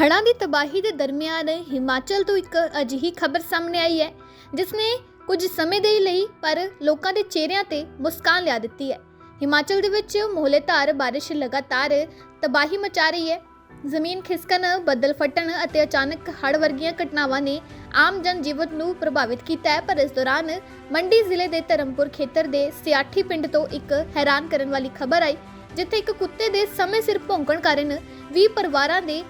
ਹੜ੍ਹਾਂ ਦੀ ਤਬਾਹੀ ਦੇ ਦਰਮਿਆਨ ਹਿਮਾਚਲ ਤੋਂ ਇੱਕ ਅਜਿਹੀ ਖਬਰ ਸਾਹਮਣੇ ਆਈ ਹੈ ਜਿਸ ਨੇ ਕੁਝ ਸਮੇਂ ਦੇ ਲਈ ਪਰ ਲੋਕਾਂ ਦੇ ਚਿਹਰਿਆਂ ਤੇ ਮੁਸਕਾਨ ਲਿਆ ਦਿੱਤੀ ਹੈ। ਹਿਮਾਚਲ ਦੇ ਵਿੱਚ ਮੋਹਲੇਧਾਰ ਬਾਰਿਸ਼ ਲਗਾਤਾਰ ਤਬਾਹੀ ਮਚਾ ਰਹੀ ਹੈ। ਜ਼ਮੀਨ ਖਿਸਕਣ, ਬੱਦਲ ਫਟਣ ਅਤੇ ਅਚਾਨਕ ਹੜ੍ਹ ਵਰਗੀਆਂ ਘਟਨਾਵਾਂ ਨੇ ਆਮ ਜਨ ਜੀਵਨ ਨੂੰ ਪ੍ਰਭਾਵਿਤ ਕੀਤਾ ਹੈ, ਪਰ ਇਸ ਦੌਰਾਨ ਮੰਡੀ ਜ਼ਿਲ੍ਹੇ ਦੇ ਧਰਮਪੁਰ ਖੇਤਰ ਦੇ ਸਿਆਠੀ ਪਿੰਡ ਤੋਂ ਇੱਕ ਹੈਰਾਨ ਕਰਨ ਵਾਲੀ ਖਬਰ ਆਈ, ਜਿੱਥੇ ਇੱਕ ਕੁੱਤੇ ਦੇ ਸਮੇਂ ਸਿਰ ਭੌਂਕਣ ਕਾਰਨ 20 ਪਰਿਵਾਰਾਂ ਦੇ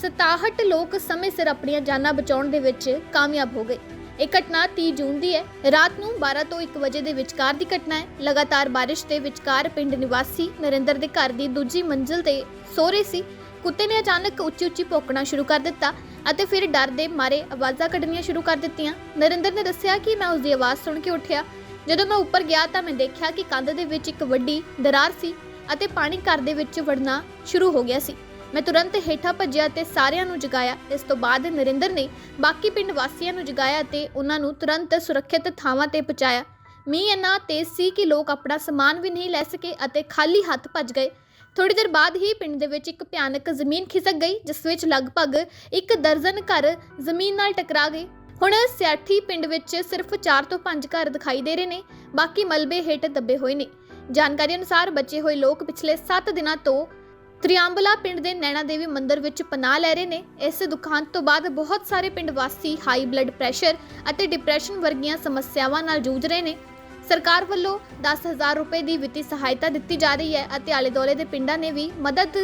67 ਲੋਕ ਸਮੇਂ ਸਿਰ ਆਪਣੀਆਂ ਜਾਨਾਂ ਬਚਾਉਣ ਦੇ ਵਿੱਚ ਕਾਮਯਾਬ ਹੋ ਗਏ। ਇਹ ਘਟਨਾ 30 ਜੂਨ ਦੀ ਹੈ। ਰਾਤ ਨੂੰ 12 ਤੋਂ 1 ਵਜੇ ਦੇ ਵਿਚਕਾਰ ਦੀ ਘਟਨਾ ਹੈ। ਲਗਾਤਾਰ ਬਾਰਿਸ਼ ਦੇ ਵਿਚਕਾਰ ਪਿੰਡ ਨਿਵਾਸੀ ਨਰਿੰਦਰ ਦੇ ਘਰ ਦੀ ਦੂਜੀ ਮੰਜ਼ਿਲ ਤੇ ਸੋ ਰਹੇ ਸੀ। ਕੁੱਤੇ ਨੇ ਅਚਾਨਕ ਉੱਚੀ ਉੱਚੀ ਭੌਂਕਣਾ ਸ਼ੁਰੂ ਕਰ ਦਿੱਤਾ ਅਤੇ ਫਿਰ ਡਰ ਦੇ ਮਾਰੇ ਆਵਾਜ਼ਾਂ ਕੱਢਣੀਆਂ ਸ਼ੁਰੂ ਕਰ ਦਿੱਤੀਆਂ। ਨਰਿੰਦਰ ਨੇ ਦੱਸਿਆ ਕਿ ਮੈਂ ਉਸ ਦੀ ਆਵਾਜ਼ ਸੁਣ ਕੇ ਉੱਠਿਆ। ਜਦੋਂ ਮੈਂ ਉੱਪਰ ਗਿਆ ਤਾਂ ਮੈਂ ਦੇਖਿਆ ਕਿ ਕੰਧ ਦੇ ਵਿੱਚ ਇੱਕ ਵੱਡੀ ਦਰਾਰ ਸੀ ਅਤੇ ਪਾਣੀ ਘਰ ਦੇ ਵਿੱਚ ਵੜਨਾ ਸ਼ੁਰੂ ਹੋ ਗਿਆ ਸੀ। ਮੈਂ ਤੁਰੰਤ ਹੇਠਾਂ ਭੱਜਿਆ ਤੇ ਸਾਰਿਆਂ ਨੂੰ ਜਗਾਇਆ। ਇਸ ਤੋਂ ਬਾਅਦ ਨਰਿੰਦਰ ਨੇ ਬਾਕੀ ਪਿੰਡ ਵਾਸੀਆਂ ਨੂੰ ਜਗਾਇਆ ਤੇ ਉਹਨਾਂ ਨੂੰ ਤੁਰੰਤ ਸੁਰੱਖਿਅਤ ਥਾਵਾਂ ਤੇ ਪਹੁੰਚਾਇਆ। ਮੀਂਹ ਇੰਨਾ ਤੇਜ਼ ਸੀ ਕਿ ਲੋਕ ਆਪਣਾ ਸਮਾਨ ਵੀ ਨਹੀਂ ਲੈ ਸਕੇ ਅਤੇ ਖਾਲੀ ਹੱਥ ਭੱਜ ਗਏ। ਥੋੜੀ ਦੇਰ ਬਾਅਦ ਹੀ ਪਿੰਡ ਦੇ ਵਿੱਚ ਇੱਕ ਭਿਆਨਕ ਜ਼ਮੀਨ ਖਿਸਕ ਗਈ, ਜਿਸ ਵਿੱਚ ਲਗਭਗ ਇੱਕ ਦਰਜਨ ਘਰ ਜ਼ਮੀਨ ਨਾਲ ਟਕਰਾ ਗਏ। ਹੁਣ ਸਿਆਠੀ ਪਿੰਡ ਵਿੱਚ ਸਿਰਫ 4 ਤੋਂ 5 ਘਰ ਦਿਖਾਈ ਦੇ ਰਹੇ ਨੇ, ਬਾਕੀ ਮਲਬੇ ਹੇਠ ਦੱਬੇ ਹੋਏ ਨੇ। ਜਾਣਕਾਰੀ ਅਨੁਸਾਰ ਬਚੇ ਹੋਏ ਲੋਕ ਪਿਛਲੇ 7 ਦਿਨਾਂ ਤੋਂ ਤ੍ਰਿਆਂਬਲਾ ਪਿੰਡ ਦੇ ਨੈਣਾ ਦੇਵੀ ਮੰਦਿਰ ਵਿੱਚ ਪਨਾਹ ਲੈ ਰਹੇ ਨੇ। ਇਸ ਦੁਖਾਂਤ ਤੋਂ ਬਾਅਦ ਬਹੁਤ ਸਾਰੇ ਪਿੰਡ ਵਾਸੀ ਹਾਈ ਬਲੱਡ ਪ੍ਰੈਸ਼ਰ ਅਤੇ ਡਿਪਰੈਸ਼ਨ ਵਰਗੀਆਂ ਸਮੱਸਿਆਵਾਂ ਨਾਲ ਜੂਝ ਰਹੇ ਨੇ। ਸਰਕਾਰ ਵੱਲੋਂ 10000 ਰੁਪਏ ਦੀ ਵਿੱਤੀ ਸਹਾਇਤਾ ਦਿੱਤੀ ਜਾ ਰਹੀ ਹੈ ਅਤੇ ਆਲੇ-ਦੁਆਲੇ ਦੇ ਪਿੰਡਾਂ ਨੇ ਵੀ ਮਦਦ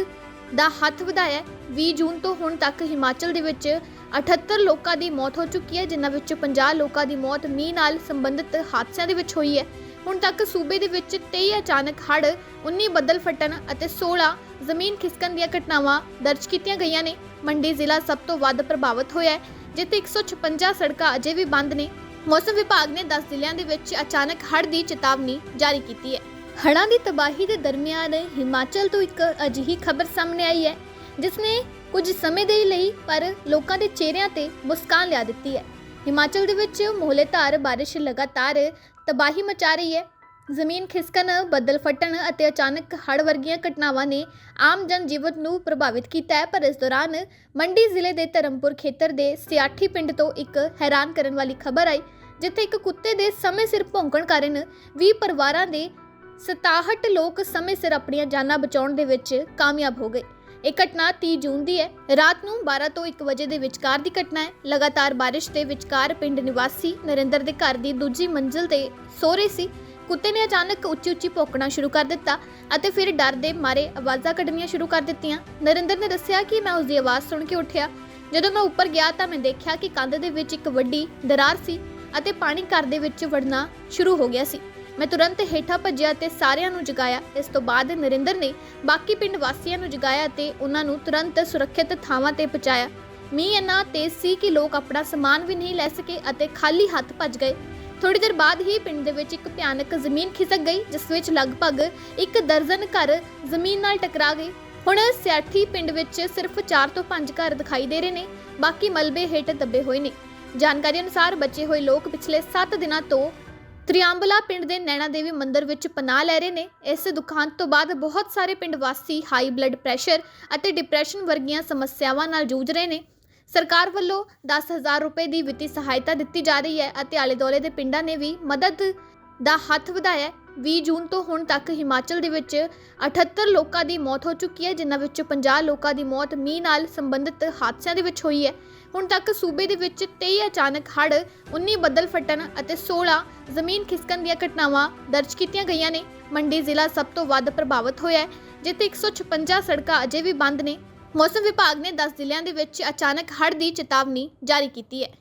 ਦਾ ਹੱਥ ਵਧਾਇਆ ਹੈ। 20 ਜੂਨ ਤੋਂ ਹੁਣ ਤੱਕ ਹਿਮਾਚਲ ਦੇ ਵਿੱਚ 78 ਲੋਕਾਂ ਦੀ ਮੌਤ ਹੋ ਚੁੱਕੀ ਹੈ, ਜਿਨ੍ਹਾਂ ਵਿੱਚ 50 ਲੋਕਾਂ ਦੀ ਮੌਤ ਮੀਂਹ ਨਾਲ ਸੰਬੰਧਿਤ ਹਾਦਸਿਆਂ ਦੇ ਵਿੱਚ ਹੋਈ ਹੈ। ਹੁਣ ਤੱਕ ਸੂਬੇ ਦੇ ਵਿੱਚ 23 ਅਚਾਨਕ ਹੜ੍ਹ 19 ਬੱਦਲ ਫਟਣ ਅਤੇ 16 ਜ਼ਮੀਨ ਖਿਸਕਣ ਦੀਆਂ ਘਟਨਾਵਾਂ ਦਰਜ ਕੀਤੀਆਂ ਗਈਆਂ ਨੇ। ਮੰਡੀ ਜ਼ਿਲ੍ਹਾ ਸਭ ਤੋਂ ਵੱਧ ਪ੍ਰਭਾਵਿਤ ਹੋਇਆ ਹੈ, ਜਿੱਥੇ 156 ਸੜਕਾਂ ਅਜੇ ਵੀ ਬੰਦ ਨੇ। ਮੌਸਮ ਵਿਭਾਗ ਨੇ 10 ਜ਼ਿਲ੍ਹਿਆਂ ਦੇ ਵਿੱਚ ਅਚਾਨਕ ਹੜ੍ਹ ਦੀ ਚੇਤਾਵਨੀ ਜਾਰੀ ਕੀਤੀ ਹੈ। ਹੜ੍ਹਾਂ ਦੀ ਤਬਾਹੀ ਦੇ ਦਰਮਿਆਨ ਹਿਮਾਚਲ ਤੋਂ ਇੱਕ ਅਜਿਹੀ ਖਬਰ ਸਾਹਮਣੇ ਆਈ ਹੈ ਜਿਸ ਨੇ ਕੁਝ ਸਮੇਂ ਦੇ ਲਈ ਪਰ ਲੋਕਾਂ ਦੇ ਚਿਹਰਿਆਂ ਤੇ ਮੁਸਕਾਨ ਲਿਆ ਦਿੱਤੀ ਹੈ। ਹਿਮਾਚਲ ਦੇ ਵਿੱਚ ਮੋਹਲੇਧਾਰ ਬਾਰਿਸ਼ ਲਗਾਤਾਰ ਤਬਾਹੀ ਮਚਾ ਰਹੀ ਹੈ ਜ਼ਮੀਨ ਖਿਸਕਣ, ਬੱਦਲ ਫਟਣ ਅਤੇ ਅਚਾਨਕ ਹੜ੍ਹ ਵਰਗੀਆਂ ਘਟਨਾਵਾਂ ਨੇ ਆਮ ਜਨ ਜੀਵਨ ਨੂੰ ਪ੍ਰਭਾਵਿਤ ਕੀਤਾ ਹੈ, ਪਰ ਇਸ ਦੌਰਾਨ ਮੰਡੀ ਜ਼ਿਲ੍ਹੇ ਦੇ ਧਰਮਪੁਰ ਖੇਤਰ ਦੇ ਸਿਆਠੀ ਪਿੰਡ ਤੋਂ ਇੱਕ ਹੈਰਾਨ ਕਰਨ ਵਾਲੀ ਖਬਰ ਆਈ, ਜਿੱਥੇ ਇੱਕ ਕੁੱਤੇ ਦੇ ਸਮੇਂ ਸਿਰ ਭੌਂਕਣ ਕਾਰਨ 20 ਪਰਿਵਾਰਾਂ ਦੇ 67 ਲੋਕ ਸਮੇਂ ਸਿਰ ਆਪਣੀਆਂ ਜਾਨਾਂ ਬਚਾਉਣ ਦੇ ਵਿੱਚ ਕਾਮਯਾਬ ਹੋ ਗਏ। ਇਹ ਘਟਨਾ 30 ਜੂਨ ਦੀ ਹੈ। ਰਾਤ ਨੂੰ 12 ਤੋਂ 1 ਵਜੇ ਦੇ ਵਿਚਕਾਰ ਦੀ ਘਟਨਾ ਹੈ। ਲਗਾਤਾਰ ਬਾਰਿਸ਼ ਦੇ ਵਿਚਕਾਰ ਪਿੰਡ ਨਿਵਾਸੀ ਨਰਿੰਦਰ ਦੇ ਘਰ ਦੀ ਦੂਜੀ ਮੰਜ਼ਿਲ ਤੇ ਸੋ ਰਹੇ ਸੀ। ਕੁੱਤੇ ਨੇ ਅਚਾਨਕ ਉੱਚੀ ਉੱਚੀ ਭੌਂਕਣਾ ਸ਼ੁਰੂ ਕਰ ਦਿੱਤਾ ਅਤੇ ਫਿਰ ਡਰ ਦੇ ਮਾਰੇ ਆਵਾਜ਼ਾਂ ਕੱਢਣੀਆਂ ਸ਼ੁਰੂ ਕਰ ਦਿੱਤੀਆਂ। ਨਰਿੰਦਰ ਨੇ ਦੱਸਿਆ ਕਿ ਮੈਂ ਉਸ ਦੀ ਆਵਾਜ਼ ਸੁਣ ਕੇ ਉੱਠਿਆ। ਜਦੋਂ ਮੈਂ ਉੱਪਰ ਗਿਆ ਤਾਂ ਮੈਂ ਦੇਖਿਆ ਕਿ ਕੰਧ ਦੇ ਵਿੱਚ ਇੱਕ ਵੱਡੀ ਦਰਾਰ ਸੀ ਅਤੇ ਪਾਣੀ ਘਰ ਦੇ ਵਿੱਚ ਵੜਨਾ ਸ਼ੁਰੂ ਹੋ ਗਿਆ ਸੀ। ਮੈਂ ਤੁਰੰਤ ਹੇਠਾਂ ਭੱਜਿਆ ਤੇ ਸਾਰਿਆਂ ਨੂੰ ਜਗਾਇਆ। ਇਸ ਤੋਂ ਬਾਅਦ ਨਰਿੰਦਰ ਨੇ ਬਾਕੀ ਪਿੰਡ ਵਾਸੀਆਂ ਨੂੰ ਜਗਾਇਆ ਤੇ ਉਹਨਾਂ ਨੂੰ ਤੁਰੰਤ ਸੁਰੱਖਿਅਤ ਥਾਵਾਂ ਤੇ ਪਹੁੰਚਾਇਆ। ਮੀਂਹ ਇੰਨਾ ਤੇਜ਼ ਸੀ ਕਿ ਲੋਕ ਆਪਣਾ ਸਮਾਨ ਵੀ ਨਹੀਂ ਲੈ ਸਕੇ ਅਤੇ ਖਾਲੀ ਹੱਥ ਭੱਜ ਗਏ। ਥੋੜੀ ਦੇਰ ਬਾਅਦ ਹੀ ਪਿੰਡ ਦੇ ਵਿੱਚ ਇੱਕ ਭਿਆਨਕ ਜ਼ਮੀਨ ਖਿਸਕ ਗਈ, ਜਿਸ ਵਿੱਚ ਲਗਭਗ ਇੱਕ ਦਰਜਨ ਘਰ ਜ਼ਮੀਨ ਨਾਲ ਟਕਰਾ ਗਏ। ਹੁਣ ਸਿਆਠੀ ਪਿੰਡ ਵਿੱਚ ਸਿਰਫ 4 ਤੋਂ 5 ਘਰ ਦਿਖਾਈ ਦੇ ਰਹੇ ਨੇ, ਬਾਕੀ ਮਲਬੇ ਹੇਠ ਦੱਬੇ ਹੋਏ ਨੇ। ਜਾਣਕਾਰੀ ਅਨੁਸਾਰ ਬਚੇ ਹੋਏ ਲੋਕ ਪਿਛਲੇ 7 ਦਿਨਾਂ ਤੋਂ ਤ੍ਰਿਆਂਬਲਾ ਪਿੰਡ ਦੇ ਨੈਣਾ ਦੇਵੀ ਮੰਦਿਰ ਵਿੱਚ ਪਨਾਹ ਲੈ ਰਹੇ ਨੇ। ਇਸ ਦੁਖਾਂਤ ਤੋਂ ਬਾਅਦ ਬਹੁਤ ਸਾਰੇ ਪਿੰਡ ਵਾਸੀ ਹਾਈ ਬਲੱਡ ਪ੍ਰੈਸ਼ਰ ਅਤੇ ਡਿਪਰੈਸ਼ਨ ਵਰਗੀਆਂ ਸਮੱਸਿਆਵਾਂ ਨਾਲ ਜੂਝ ਰਹੇ ਨੇ। ਸਰਕਾਰ ਵੱਲੋਂ 10000 ਰੁਪਏ ਦੀ ਵਿੱਤੀ ਸਹਾਇਤਾ ਦਿੱਤੀ ਜਾ ਰਹੀ ਹੈ ਅਤੇ ਆਲੇ-ਦੁਆਲੇ ਦੇ ਪਿੰਡਾਂ ਨੇ ਵੀ ਮਦਦ ਦਾ ਹੱਥ ਵਧਾਇਆ ਹੈ। 20 ਜੂਨ ਤੋਂ ਹੁਣ ਤੱਕ ਹਿਮਾਚਲ ਦੇ ਵਿੱਚ 78 ਲੋਕਾਂ ਦੀ ਮੌਤ ਹੋ ਚੁੱਕੀ ਹੈ, ਜਿਨ੍ਹਾਂ ਵਿੱਚ 50 ਲੋਕਾਂ ਦੀ ਮੌਤ ਮੀਂਹ ਨਾਲ ਸੰਬੰਧਿਤ ਹਾਦਸਿਆਂ ਦੇ ਵਿੱਚ ਹੋਈ ਹੈ। ਹੁਣ ਤੱਕ ਸੂਬੇ ਦੇ ਵਿੱਚ 23 ਅਚਾਨਕ ਹੜ੍ਹ 19 ਬੱਦਲ ਫਟਣ ਅਤੇ 16 ਜ਼ਮੀਨ ਖਿਸਕਣ ਦੀਆਂ ਘਟਨਾਵਾਂ ਦਰਜ ਕੀਤੀਆਂ ਗਈਆਂ ਨੇ। ਮੰਡੀ ਜ਼ਿਲ੍ਹਾ ਸਭ ਤੋਂ ਵੱਧ ਪ੍ਰਭਾਵਿਤ ਹੋਇਆ ਹੈ, ਜਿੱਥੇ 156 ਸੜਕਾਂ ਅਜੇ ਵੀ ਬੰਦ ਨੇ। ਮੌਸਮ ਵਿਭਾਗ ਨੇ 10 ਜ਼ਿਲ੍ਹਿਆਂ ਦੇ ਵਿੱਚ ਅਚਾਨਕ ਹੜ੍ਹ ਦੀ ਚੇਤਾਵਨੀ ਜਾਰੀ ਕੀਤੀ ਹੈ।